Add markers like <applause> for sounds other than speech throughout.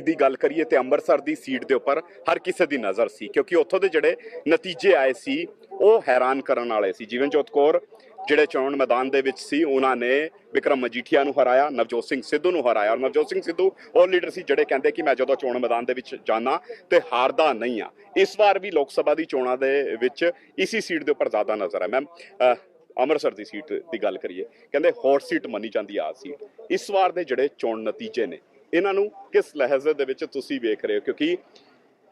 ਦੀ ਗੱਲ ਕਰੀਏ ਤੇ ਅੰਮ੍ਰਿਤਸਰ ਦੀ ਸੀਟ ਦੇ ਉੱਪਰ ਹਰ ਕਿਸੇ ਦੀ ਨਜ਼ਰ ਸੀ, ਕਿਉਂਕਿ ਉੱਥੋਂ ਦੇ ਜਿਹੜੇ ਨਤੀਜੇ ਆਏ ਸੀ, ਉਹ ਹੈਰਾਨ ਕਰਨ ਵਾਲੇ ਸੀ। ਜੀਵਨਜੋਤ ਕੌਰ ਜਿਹੜੇ ਚੋਣ ਮੈਦਾਨ ਦੇ ਵਿੱਚ ਸੀ, ਉਹਨਾਂ ਨੇ ਵਿਕਰਮ ਮਜੀਠੀਆ ਨੂੰ ਹਰਾਇਆ, ਨਵਜੋਤ ਸਿੰਘ ਸਿੱਧੂ ਨੂੰ ਹਰਾਇਆ ਔਰ ਨਵਜੋਤ ਸਿੰਘ ਸਿੱਧੂ ਉਹ ਲੀਡਰ ਸੀ ਜਿਹੜੇ ਕਹਿੰਦੇ ਕਿ ਮੈਂ ਜਦੋਂ ਚੋਣ ਮੈਦਾਨ ਦੇ ਵਿੱਚ ਜਾਣਾ ਤੇ ਹਾਰਦਾ ਨਹੀਂ ਆ। ਇਸ ਵਾਰ ਵੀ ਲੋਕ ਸਭਾ ਦੀ ਚੋਣਾਂ ਦੇ ਵਿੱਚ ਇਸੀ ਸੀਟ ਦੇ ਉੱਪਰ ਜ਼ਿਆਦਾ ਨਜ਼ਰ ਹੈ ਮੈਮ ਅੰਮ੍ਰਿਤਸਰ ਦੀ ਸੀਟ ਦੀ ਗੱਲ ਕਰੀਏ, ਕਹਿੰਦੇ ਹੌਟ ਸੀਟ ਮੰਨੀ ਜਾਂਦੀ ਆ ਸੀਟ। ਇਸ ਵਾਰ ਦੇ ਜਿਹੜੇ ਚੋਣ ਨਤੀਜੇ ਨੇ ਇਹਨਾਂ ਨੂੰ ਕਿਸ ਲਹਿਜ਼ੇ ਦੇ ਵਿੱਚ ਤੁਸੀਂ ਵੇਖ ਰਹੇ ਹੋ? ਕਿਉਂਕਿ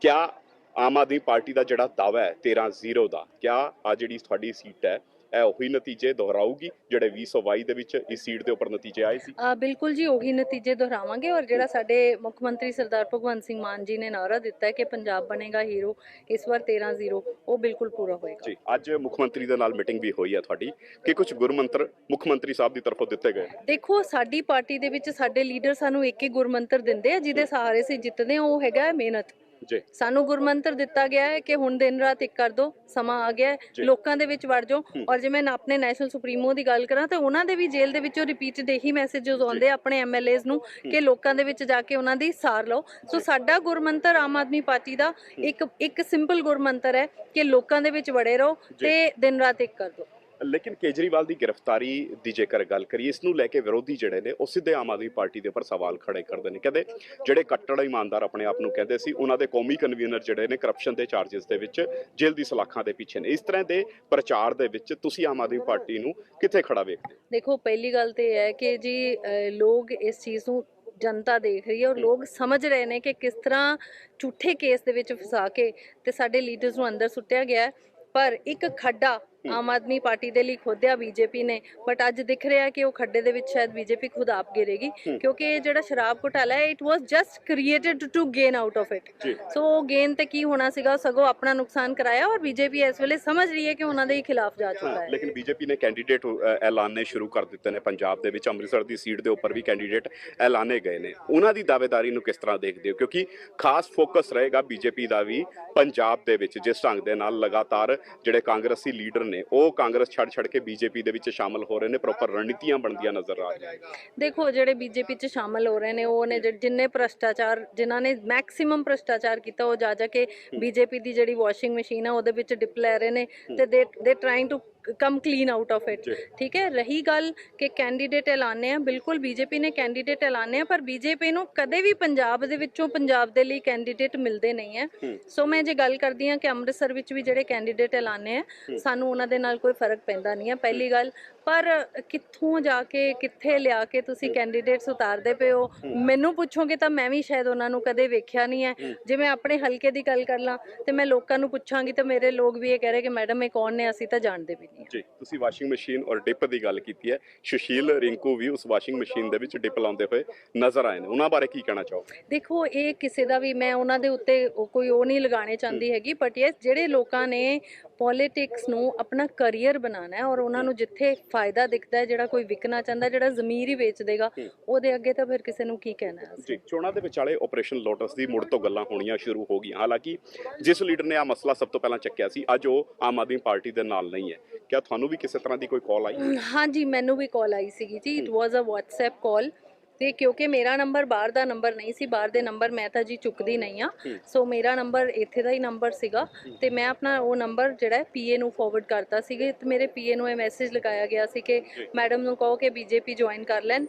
ਕਿਆ ਆਮ ਆਦਮੀ ਪਾਰਟੀ ਦਾ ਜਿਹੜਾ ਦਾਵਾ ਹੈ 13-0 ਦਾ, ਕਿਆ ਆ ਜਿਹੜੀ ਤੁਹਾਡੀ ਸੀਟ ਹੈ ਇਹ ਉਹੀ ਨਤੀਜੇ ਦੁਹਰਾਊਗੀ ਜਿਹੜੇ 2022 ਦੇ ਵਿੱਚ ਇਸ ਸੀਟ ਦੇ ਉੱਪਰ ਨਤੀਜੇ ਆਏ ਸੀ? ਬਿਲਕੁਲ ਜੀ ਉਹੀ ਨਤੀਜੇ ਦੁਹਰਾਵਾਂਗੇ ਔਰ ਜਿਹੜਾ ਸਾਡੇ ਮੁੱਖ ਮੰਤਰੀ ਸਰਦਾਰ ਭਗਵੰਤ ਸਿੰਘ ਮਾਨ ਜੀ ਨੇ ਨਾਰਾ ਦਿੱਤਾ ਹੈ ਕਿ ਪੰਜਾਬ ਬਣੇਗਾ ਹੀਰੋ ਇਸ ਵਾਰ 13-0 ਉਹ ਬਿਲਕੁਲ ਪੂਰਾ ਹੋਏਗਾ। ਜੀ ਅੱਜ ਮੁੱਖ ਮੰਤਰੀ ਦੇ ਨਾਲ ਮੀਟਿੰਗ ਵੀ ਹੋਈ ਹੈ ਤੁਹਾਡੀ। ਕਿ ਕੁਝ ਗੁਰਮੰਤਰ ਮੁੱਖ ਮੰਤਰੀ ਸਾਹਿਬ ਦੀ ਤਰਫੋਂ ਦਿੱਤੇ ਗਏ? ਦੇਖੋ ਸਾਡੀ ਪਾਰਟੀ ਦੇ ਵਿੱਚ ਸਾਡੇ ਲੀਡਰ ਸਾਨੂੰ ਇੱਕ ਹੀ ਗੁਰਮੰਤਰ ਦਿੰਦੇ ਆ ਜਿਹਦੇ ਸਹਾਰੇ ਸੇ ਜਿੱਤਦੇ ਆ ਉਹ ਹੈਗਾ ਮਿਹਨਤ। ਜੀ ਸਾਨੂੰ ਗੁਰਮੰਤਰ ਦਿੱਤਾ ਗਿਆ ਹੈ ਕਿ ਹੁਣ ਦਿਨ ਰਾਤ ਇੱਕ ਕਰ ਦੋ ਸਮਾਂ ਆ ਗਿਆ ਹੈ। ਲੋਕਾਂ ਦੇ ਵਿੱਚ ਵੜ ਜਾਓ। ਔਰ ਜੇ ਮੈਂ ਆਪਣੇ ਨੈਸ਼ਨਲ ਸੁਪਰੀਮੋ ਦੀ ਗੱਲ ਕਰਾਂ ਤਾਂ ਉਹਨਾਂ ਦੇ ਵੀ ਜੇਲ੍ਹ ਦੇ ਵਿੱਚੋਂ ਰਿਪੀਟਡ ਇਹੀ ਮੈਸੇजेस ਆਉਂਦੇ ਆਪਣੇ ਐਮਐਲਏਜ਼ ਨੂੰ ਕਿ ਲੋਕਾਂ ਦੇ ਵਿੱਚ ਜਾ ਕੇ ਉਹਨਾਂ ਦੀ ਸਾਰ ਲਓ ਸੋ। ਸਾਡਾ ਗੁਰਮੰਤਰ ਆਮ ਆਦਮੀ ਪਾਰਟੀ ਦਾ ਇੱਕ ਇੱਕ ਸਿੰਪਲ ਗੁਰਮੰਤਰ ਹੈ ਕਿ ਲੋਕਾਂ ਦੇ ਵਿੱਚ ਵੜੇ ਰਹੋ। ਤੇ ਦਿਨ ਰਾਤ ਇੱਕ ਕਰ ਦੋ ਲੇਕਿਨ ਕੇਜਰੀਵਾਲ ਦੀ ਗ੍ਰਿਫਤਾਰੀ ਦੀ ਜੇਕਰ ਗੱਲ ਕਰੀਏ ਇਸ ਨੂੰ ਲੈ ਕੇ ਵਿਰੋਧੀ ਜਿਹੜੇ ਨੇ ਉਹ ਸਿੱਧੇ ਆਮ ਆਦਮੀ ਪਾਰਟੀ ਦੇ ਉੱਪਰ ਸਵਾਲ ਖੜੇ ਕਰਦੇ ਨੇ। ਕਹਿੰਦੇ ਜਿਹੜੇ ਕੱਟੜ ਇਮਾਨਦਾਰ ਆਪਣੇ ਆਪ ਨੂੰ ਕਹਿੰਦੇ ਸੀ ਉਹਨਾਂ ਦੇ ਕੌਮੀ ਕਨਵੀਨਰ ਜਿਹੜੇ ਨੇ ਕਰਪਸ਼ਨ ਦੇ ਚਾਰजेस ਦੇ ਵਿੱਚ ਜੇਲ੍ਹ ਦੀ ਸਲਾਖਾਂ ਦੇ ਪਿੱਛੇ ਨੇ। ਇਸ ਤਰ੍ਹਾਂ ਦੇ ਪ੍ਰਚਾਰ ਦੇ ਵਿੱਚ ਤੁਸੀਂ ਆਮ ਆਦਮੀ ਪਾਰਟੀ ਨੂੰ ਕਿੱਥੇ ਖੜਾ ਵੇਖਦੇ? ਦੇਖੋ ਪਹਿਲੀ ਗੱਲ ਤੇ ਇਹ ਹੈ ਕਿ ਜੀ ਲੋਕ ਇਸ ਚੀਜ਼ ਨੂੰ ਜਨਤਾ ਦੇਖ ਰਹੀ ਹੈ ਔਰ ਲੋਕ ਸਮਝ ਰਹੇ ਨੇ ਕਿ ਕਿਸ ਤਰ੍ਹਾਂ ਝੂਠੇ ਕੇਸ ਦੇ ਵਿੱਚ ਫਸਾ ਕੇ ਤੇ ਸਾਡੇ ਲੀਡਰਸ ਨੂੰ ਅੰਦਰ ਸੁੱਟਿਆ ਗਿਆ ਪਰ ਇੱਕ ਖੱਡਾ ਆਮ ਆਦਮੀ ਪਾਰਟੀ ਦੇ ਲਈ ਖੋਦਿਆ ਬੀਜੇਪੀ ਨੇ। ਬਟ ਅੱਜ ਦਿਖ ਰਿਹਾ ਕਿ ਉਹ ਖੱਡੇ ਦੇ ਵਿੱਚ ਸ਼ਾਇਦ ਬੀਜੇਪੀ ਖੁਦ ਆਪ ਗਿਰੇਗੀ। ਕਿਉਂਕਿ ਇਹ ਜਿਹੜਾ ਸ਼ਰਾਬ ਘੁਟਾਲਾ ਹੈ it was just created to gain out of it so ਉਹ ਗੇਨ ਤੇ ਕੀ ਹੋਣਾ ਸੀਗਾ? ਸਗੋਂ ਆਪਣਾ ਨੁਕਸਾਨ ਕਰਾਇਆ ਔਰ ਬੀਜੇਪੀ ਇਸ ਵੇਲੇ ਸਮਝ ਰਹੀ ਹੈ ਕਿ ਉਹਨਾਂ ਦੇ ਹੀ ਖਿਲਾਫ ਜਾ ਚੁੱਕਾ ਹਾਂ, ਲੇਕਿਨ ਬੀਜੇਪੀ ਨੇ ਕੈਂਡੀਡੇਟ ਐਲਾਨੇ ਸ਼ੁਰੂ ਕਰ ਦਿੱਤੇ ਨੇ ਪੰਜਾਬ ਦੇ ਵਿੱਚ। ਅੰਮ੍ਰਿਤਸਰ ਦੀ ਸੀਟ ਦੇ ਉੱਪਰ ਵੀ ਕੈਂਡੀਡੇਟ ਐਲਾਨੇ ਗਏ ਨੇ। ਉਹਨਾਂ ਦੀ ਦਾਅਵੇਦਾਰੀ ਨੂੰ ਕਿਸ ਤਰ੍ਹਾਂ ਦੇਖਦੇ ਹੋ? ਕਿਉਂਕਿ ਖਾਸ ਫੋਕਸ ਰਹੇਗਾ ਬੀਜੇਪੀ ਦਾ ਵੀ ਪੰਜਾਬ ਦੇ ਵਿੱਚ ਜਿਸ ਢੰਗ ਦੇ ਨਾਲ ਲਗਾਤਾਰ ਜਿਹੜੇ ਕਾਂਗਰਸੀ ਲੀਡਰ ਨੇ ਉਹ ਕਾਂਗਰਸ ਛੱਡ ਛੱਡ ਕੇ ਬੀਜੇਪੀ ਦੇ ਵਿੱਚ ਸ਼ਾਮਲ ਹੋ ਰਹੇ ਨੇ ਪ੍ਰੋਪਰ ਰਣਨੀਤੀਆਂ ਬਣਦੀਆਂ ਨਜ਼ਰ ਆ ਰਹੀਆਂ ਦੇਖੋ ਜਿਹੜੇ ਬੀਜੇਪੀ ਚ ਸ਼ਾਮਲ ਹੋ ਰਹੇ ਨੇ ਉਹ ਨੇ ਜਿੰਨੇ ਭ੍ਰਸ਼ਟਾਚਾਰ ਜਿਨ੍ਹਾਂ ਨੇ ਮੈਕਸਿਮਮ ਭ੍ਰਸ਼ਟਾਚਾਰ ਕੀਤਾ ਉਹ ਜਾ ਜਾ ਕੇ ਬੀਜੇਪੀ ਦੀ ਜਿਹੜੀ ਵਾਸ਼ਿੰਗ ਮਸ਼ੀਨ ਆ ਉਹਦੇ ਵਿੱਚ ਡਿਪ ਲੈ ਰਹੇ ਨੇ ਤੇ ਦੇ ਦੇ trying to come clean out of it. ਠੀਕ ਹੈ? ਰਹੀ ਗੱਲ ਕਿ ਕੈਂਡੀਡੇਟ ਐਲਾਨੇ ਆ ਬਿਲਕੁਲ ਬੀਜੇਪੀ ਨੇ ਕੈਂਡੀਡੇਟ ਐਲਾਨੇ ਆ ਪਰ ਬੀਜੇਪੀ ਨੂੰ ਕਦੇ ਵੀ ਪੰਜਾਬ ਦੇ ਵਿੱਚੋਂ ਪੰਜਾਬ ਦੇ ਲਈ ਕੈਂਡੀਡੇਟ ਮਿਲਦੇ ਨਹੀਂ ਹੈ। ਸੋ ਮੈਂ ਜੇ ਗੱਲ ਕਰਦੀ ਹਾਂ ਕਿ ਅੰਮ੍ਰਿਤਸਰ ਵਿੱਚ ਵੀ ਜਿਹੜੇ ਕੈਂਡੀਡੇਟ ਐਲਾਨੇ ਆ ਸਾਨੂੰ ਉਹਨਾਂ ਦੇ ਨਾਲ ਕੋਈ ਫ਼ਰਕ ਪੈਂਦਾ ਨਹੀਂ ਹੈ। ਪਹਿਲੀ ਗੱਲ ਪਰ ਕਿੱਥੋਂ ਜਾ ਕੇ ਕਿੱਥੇ ਲਿਆ ਕੇ ਤੁਸੀਂ ਕੈਂਡੀਡੇਟਸ ਉਤਾਰਦੇ ਪਏ ਹੋ? ਮੈਨੂੰ ਪੁੱਛੋਗੇ ਤਾਂ ਮੈਂ ਵੀ ਸ਼ਾਇਦ ਉਹਨਾਂ ਨੂੰ ਕਦੇ ਵੇਖਿਆ ਨਹੀਂ ਹੈ। ਜੇ ਮੈਂ ਆਪਣੇ ਹਲਕੇ ਦੀ ਗੱਲ ਕਰ ਲਾਂ ਤੇ ਮੈਂ ਲੋਕਾਂ ਨੂੰ ਪੁੱਛਾਂਗੀ ਤਾਂ ਮੇਰੇ ਲੋਕ ਵੀ ਇਹ ਕਹਿ ਰਹੇ ਕਿ ਮੈਡਮ ਇਹ ਕੌਣ ਨੇ? ਅਸੀਂ ਤਾਂ ਜਾਣਦੇ ਵੀ ਨਹੀਂ ਜੀ ਤੁਸੀਂ ਵਾਸ਼ਿੰਗ ਮਸ਼ੀਨ ਔਰ ਡਿਪ ਦੀ ਗੱਲ ਕੀਤੀ ਹੈ। ਸੁਸ਼ੀਲ ਰਿੰਕੂ ਵੀ ਉਸ ਵਾਸ਼ਿੰਗ ਮਸ਼ੀਨ ਦੇ ਵਿੱਚ ਡਿਪ ਲਾਉਂਦੇ ਹੋਏ ਨਜ਼ਰ ਆਏ ਨੇ। ਉਹਨਾਂ ਬਾਰੇ ਕੀ ਕਹਿਣਾ ਚਾਹੋਗੇ? ਦੇਖੋ ਇਹ ਕਿਸੇ ਦਾ ਵੀ ਮੈਂ ਉਹਨਾਂ ਦੇ ਉੱਤੇ ਕੋਈ ਉਹ ਨਹੀਂ ਲਗਾਣੇ ਚਾਹੁੰਦੀ ਹੈਗੀ ਬਟ ਯੈਸ ਜਿਹੜੇ ਲੋਕਾਂ ਨੇ ਪੋਲਿਟਿਕਸ ਨੂੰ ਆਪਣਾ ਕੈਰੀਅਰ ਬਣਾਉਣਾ ਹੈ ਔਰ ਉਹਨਾਂ ਨੂੰ ਜਿੱਥੇ ਫਾਇਦਾ ਦਿਖਦਾ ਜਿਹੜਾ ਕੋਈ ਵਿਕਣਾ ਚਾਹੁੰਦਾ ਜਿਹੜਾ ਜ਼ਮੀਰ ਹੀ ਵੇਚ ਦੇਗਾ ਉਹਦੇ ਅੱਗੇ ਤਾਂ ਫਿਰ ਕਿਸੇ ਨੂੰ ਕੀ ਕਹਿਣਾ ਹੈ ਜੀ ਚੋਣਾਂ ਦੇ ਵਿਚਾਲੇ ਆਪਰੇਸ਼ਨ ਲੋਟਸ ਦੀ ਮੁੜ ਤੋਂ ਗੱਲਾਂ ਹੋਣੀਆਂ ਸ਼ੁਰੂ ਹੋ ਗਈਆਂ। ਹਾਲਾਂਕਿ ਜਿਸ ਲੀਡਰ ਨੇ ਆ ਮਸਲਾ ਸਭ ਤੋਂ ਪਹਿਲਾਂ ਚੱਕਿਆ ਸੀ ਅੱਜ ਉਹ ਆਮ ਆਦਮੀ ਪਾਰਟੀ ਦੇ ਨਾਲ ਨਹੀਂ ਹੈ। ਕਿਆ ਤੁਹਾਨੂੰ ਵੀ ਕਿਸੇ ਤਰ੍ਹਾਂ ਦੀ ਕੋਈ ਕਾਲ ਆਈ? ਹਾਂਜੀ ਮੈਨੂੰ ਵੀ ਕਾਲ ਆਈ ਸੀਗੀ ਜੀ। ਇਟ ਵਾਸ ਅ WhatsApp ਕਾਲ ਤੇ ਕਿਉਂਕਿ ਮੇਰਾ ਨੰਬਰ ਬਾਹਰ ਦਾ ਨੰਬਰ ਨਹੀਂ ਸੀ ਬਾਹਰ ਦੇ ਨੰਬਰ ਮੈਂ ਤਾਂ ਜੀ ਚੁੱਕਦੀ ਨਹੀਂ ਆ ਸੋ ਮੇਰਾ ਨੰਬਰ ਇੱਥੇ ਦਾ ਹੀ ਨੰਬਰ ਸੀਗਾ ਤੇ ਮੈਂ ਆਪਣਾ ਉਹ ਨੰਬਰ ਜਿਹੜਾ ਪੀਏ ਨੂੰ ਫਾਰਵਰਡ ਕਰਤਾ ਸੀਗੇ ਤੇ ਮੇਰੇ ਪੀਏ ਨੂੰ ਇਹ ਮੈਸੇਜ ਲਗਾਇਆ ਗਿਆ ਸੀ ਕਿ ਮੈਡਮ ਨੂੰ ਕਹੋ ਕਿ ਬੀਜੇਪੀ ਜੁਆਇਨ ਕਰ ਲੈਣ।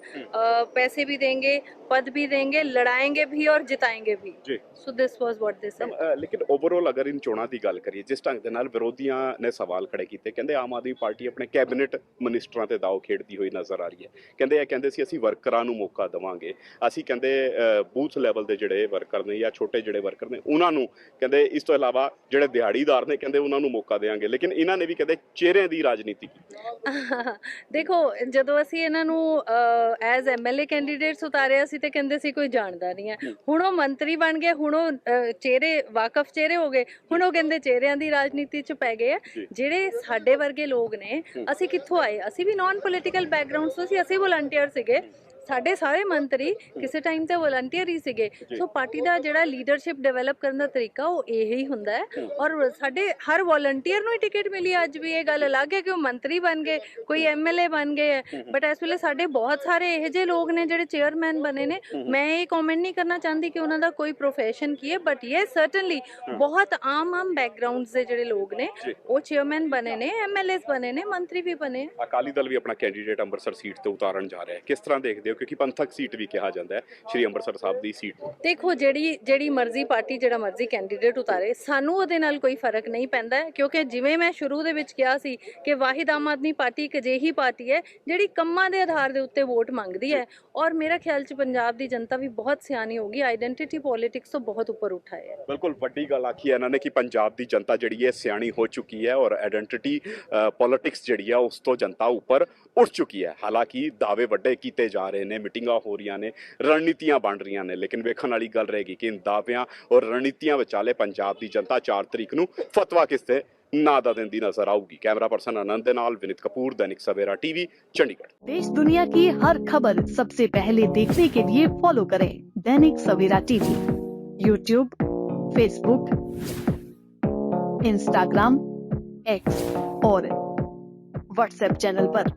ਪੈਸੇ ਵੀ ਦੇਣਗੇ पद भी देंगे लड़ाएंगे भी और जिताएंगे भी ਸੋ ਦਿਸ ਵਾਸ ਵਾਟ ਦਿਸ ਲੇਕਿਨ ਓਵਰਆਲ ਅਗਰ ਇਨ ਚੋਣਾਂ ਦੀ ਗੱਲ ਕਰੀਏ ਜਿਸ ਢੰਗ ਦੇ ਨਾਲ ਵਿਰੋਧੀਆਂ ਨੇ ਸਵਾਲ ਖੜੇ ਕੀਤੇ ਕਹਿੰਦੇ ਆਮ ਆਦਮੀ ਪਾਰਟੀ ਆਪਣੇ ਕੈਬਨਿਟ ਮਿਨਿਸਟਰਾਂ ਤੇ ਦਾਅ ਖੇਡਦੀ ਹੋਈ ਨਜ਼ਰ ਆ ਰਹੀ ਹੈ। ਕਹਿੰਦੇ ਇਹ ਕਹਿੰਦੇ ਸੀ ਅਸੀਂ ਵਰਕਰਾਂ ਨੂੰ ਮੌਕਾ ਦੇਵਾਂਗੇ। ਅਸੀਂ ਕਹਿੰਦੇ ਬੂਥ ਲੈਵਲ ਦੇ ਜਿਹੜੇ ਵਰਕਰ ਨੇ ਜਾਂ ਛੋਟੇ ਜਿਹੜੇ ਵਰਕਰ ਨੇ ਉਹਨਾਂ ਨੂੰ ਕਹਿੰਦੇ ਇਸ ਤੋਂ ਇਲਾਵਾ ਜਿਹੜੇ ਦਿਹਾੜੀਦਾਰ ਨੇ ਕਹਿੰਦੇ ਉਹਨਾਂ ਨੂੰ ਮੌਕਾ ਦੇਵਾਂਗੇ। ਲੇਕਿਨ ਇਹਨਾਂ ਨੇ ਵੀ ਕਹਿੰਦੇ ਚਿਹਰਿਆਂ ਦੀ ਰਾਜਨੀਤੀ ਕੀਤੀ। <laughs> ਦੇਖੋ ਜਦੋਂ ਅਸੀਂ ਇਹਨਾਂ ਨੂੰ ਐਜ਼ ਐਮਐਲਏ ਕੈਂਡੀਡੇਟਸ ਉਤਾਰਿਆ ਸੀ ਤੇ ਕਹਿੰਦੇ ਸੀ ਕੋਈ ਜਾਣਦਾ ਨਹੀਂ ਹੈ। ਹੁਣ ਉਹ ਮੰਤਰੀ ਬਣ ਗਏ ਹੁਣ ਉਹ ਚਿਹਰੇ ਵਾਕਫ ਚਿਹਰੇ ਹੋ ਗਏ। ਹੁਣ ਉਹ ਕਹਿੰਦੇ ਚਿਹਰਿਆਂ ਦੀ ਰਾਜਨੀਤੀ ਚ ਪੈ ਗਏ। ਜਿਹੜੇ ਸਾਡੇ ਵਰਗੇ ਲੋਕ ਨੇ ਅਸੀਂ ਕਿੱਥੋਂ ਆਏ? ਅਸੀਂ ਵੀ ਨਾਨ ਪੋਲੀਟੀਕਲ ਬੈਕਗ੍ਰਾਉਂਡ ਤੋਂ ਸੀ ਅਸੀਂ ਵਲੰਟੀਅਰ ਸੀਗੇ। ਸਾਡੇ ਸਾਰੇ ਮੰਤਰੀ ਕਿਸੇ ਟਾਈਮ ਤੇ ਵਲੰਟੀਅਰ ਹੀ ਸੀਗੇ। ਸੋ ਪਾਰਟੀ ਦਾ ਜਿਹੜਾ ਲੀਡਰਸ਼ਿਪ ਡਿਵੈਲਪ ਕਰਨ ਦਾ ਤਰੀਕਾ ਉਹ ਇਹ ਹੀ ਹੁੰਦਾ ਹੈ। ਔਰ ਸਾਡੇ ਹਰ ਵਲੰਟੀਅਰ ਨੂੰ ਹੀ ਟਿਕਟ ਮਿਲੀ ਅੱਜ ਵੀ। ਇਹ ਗੱਲ ਅਲੱਗ ਹੈ ਕਿ ਉਹ ਮੰਤਰੀ ਬਣ ਗਏ ਕੋਈ ਐਮਐਲਏ ਬਣ ਗਏ ਬਟ ਇਸ ਵੇਲੇ ਸਾਡੇ ਬਹੁਤ ਸਾਰੇ ਇਹੋ ਜਿਹੇ ਲੋਕ ਨੇ ਜਿਹੜੇ ਚੇਅਰਮੈਨ ਬਣੇ ਨੇ। ਮੈਂ ਇਹ ਕਮੈਂਟ ਨਹੀਂ ਕਰਨਾ ਚਾਹੁੰਦੀ ਕਿ ਉਹਨਾਂ ਦਾ ਕੋਈ ਪ੍ਰੋਫੈਸ਼ਨ ਕੀ ਹੈ। ਬਟ ਯੈਸ ਸਰਟਨਲੀ ਬਹੁਤ ਆਮ ਆਮ ਬੈਕਗ੍ਰਾਉਂਡਸ ਦੇ ਜਿਹੜੇ ਲੋਕ ਨੇ। ਉਹ ਚੇਅਰਮੈਨ ਬਣੇ ਨੇ ਐਮਐਲਏਸ ਬਣੇ ਨੇ ਮੰਤਰੀ ਵੀ ਬਣੇ। ਅਕਾਲੀ ਦਲ ਵੀ ਆਪਣਾ ਕੈਂਡੀਡੇਟ ਅੰਮ੍ਰਿਤਸਰ ਸੀਟ ਤੇ ਉਤਾਰਨ ਜਾ ਰਿਹਾ ਹੈ। ਕਿਸ ਤਰ੍ਹਾਂ ਦੇਖਦੇ ਹੋ ਕਿਉਂਕਿ ਪੰਥਕ ਸੀਟ ਵੀ ਕਿਹਾ ਜਾਂਦਾ ਹੈ ਸ਼੍ਰੀ ਅੰਮ੍ਰਿਤਸਰ ਸਾਹਿਬ ਦੀ ਸੀਟ ਦੇਖੋ ਜਿਹੜੀ ਜਿਹੜੀ ਮਰਜ਼ੀ ਪਾਰਟੀ ਜਿਹੜਾ ਮਰਜ਼ੀ ਕੈਂਡੀਡੇਟ ਉਤਾਰੇ ਸਾਨੂੰ ਉਹਦੇ ਨਾਲ ਕੋਈ ਫ਼ਰਕ ਨਹੀਂ ਪੈਂਦਾ ਹੈ, ਕਿਉਂਕਿ ਜਿਵੇਂ ਮੈਂ ਸ਼ੁਰੂ ਦੇ ਵਿੱਚ ਕਿਹਾ ਸੀ ਕਿ ਵਾਹਿਦ ਆਮ ਆਦਮੀ ਪਾਰਟੀ ਇੱਕ ਅਜਿਹੀ ਪਾਰਟੀ ਹੈ ਜਿਹੜੀ ਕੰਮਾਂ ਦੇ ਆਧਾਰ ਦੇ ਉੱਤੇ ਵੋਟ ਮੰਗਦੀ ਹੈ ਔਰ ਮੇਰਾ ਖਿਆਲ ਚ ਪੰਜਾਬ ਦੀ ਜਨਤਾ ਵੀ ਬਹੁਤ ਸਿਆਣੀ ਹੋਗੀ ਆਈਡੈਂਟੀਟੀ ਪੋਲਿਟਿਕਸ ਤੋਂ ਬਹੁਤ ਉੱਪਰ ਉਠਾਏ ਹੈ। ਬਿਲਕੁਲ ਵੱਡੀ ਗੱਲ ਆਖੀ ਹੈ ਇਹਨਾਂ ਨੇ ਕਿ ਪੰਜਾਬ ਦੀ ਜਨਤਾ ਜਿਹੜੀ ਹੈ ਸਿਆਣੀ ਹੋ ਚੁੱਕੀ ਹੈ ਔਰ ਆਇਡੈਂਟੀਟੀ ਪੋਲਿਟਿਕਸ ਜਿਹੜੀ ਹੈ ਉਸ ਤੋਂ ਜਨਤਾ ਉੱਪਰ ਉੱਠ ਚੁੱਕੀ ਹੈ। ਹਾਲਾਂਕਿ ਦਾਅਵੇ ਵੱਡੇ ਕੀਤੇ ਜਾ ਰਹੇ ਨੇ ਮੀਟਿੰਗਾਂ ਹੋ ਰਹੀਆਂ ਨੇ ਰਣਨੀਤੀਆਂ ਬਣ ਰਹੀਆਂ ਨੇ ਲੇਕਿਨ ਵੇਖਣ ਵਾਲੀ ਗੱਲ ਰਹੇਗੀ ਕਿ ਇਨ ਦਾਅਵਿਆਂ ਔਰ ਰਣਨੀਤੀਆਂ ਵਿਚਾਲੇ ਪੰਜਾਬ ਦੀ ਜਨਤਾ 4 ਤਰੀਕ ਨੂੰ ਫਤਵਾ ਕਿਸ ਤੇ ਨਾ ਦਾ ਦਿੰਦੀ ਨਜ਼ਰ ਆਊਗੀ ਕੈਮਰਾ ਪਰਸਨ ਆਨੰਦ ਦੇ ਨਾਲ ਵਿਨਿਤ ਕਪੂਰ ਦੈਨਿਕ ਸਵੇਰਾ ਟੀਵੀ ਚੰਡੀਗੜ੍ਹ देश दुनिया की हर खबर सबसे पहले देखने के लिए फॉलो करें Dainik Savera TV YouTube Facebook Instagram X और व्हाट्सएप चैनल पर।